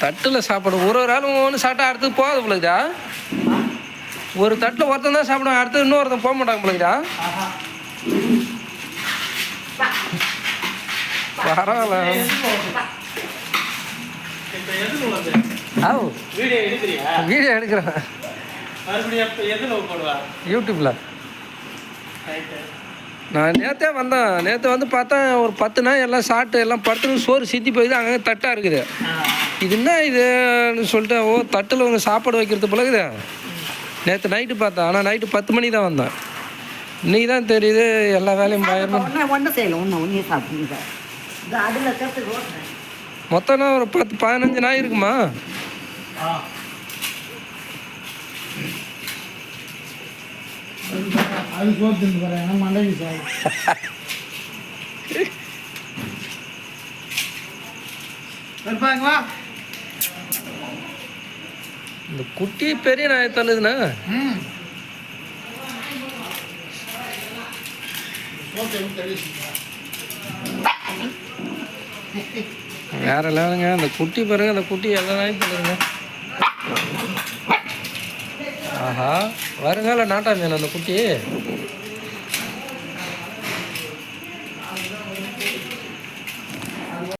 தட்டில் சாப்பிடும் ஒரு ஒரு ஆளும் ஒன்று சாப்பிட்டா அடுத்து போகாது பிள்ளைதா ஒரு தட்டில் ஒருத்தன் தான் சாப்பிடுவான் அடுத்து இன்னொருத்தன் போக மாட்டாங்க பிள்ளைதா பரவாயில்ல. வீடியோ எடுக்கிறேன். மறுபடியும் நான் நேற்றே வந்தேன். நேற்று வந்து பார்த்தா ஒரு பத்து நாள் எல்லாம் சாப்பிட்டு எல்லாம் படுத்துன்னு சோறு சித்தி போயிது அங்கே தட்டாக இருக்குது. இது என்ன இதுன்னு சொல்லிட்டு ஓ தட்டில் உங்க சாப்பாடு வைக்கிறது இருக்குது. நேற்று நைட்டு பார்த்தேன். ஆனால் நைட்டு பத்து மணி தான் வந்தேன். இன்னைக்கு தான் தெரியுது எல்லா வேலையும் மொத்தம்னா ஒரு பத்து பதினஞ்சு நாய் இருக்குமா அது சோறு தின்னு போகிறேன் மண்டைக்கு சார் இருப்பாங்க இந்த குட்டி பெரிய நாய் தள்ளுதுண்ணா. வேற லெவலுங்க. அந்த குட்டி பாருங்க அந்த குட்டி எல்லா நாயும் தள்ளுதுங்க. ஆஹா வருங்கால நாட்டா நாட்டாமேன் அந்த குட்டி.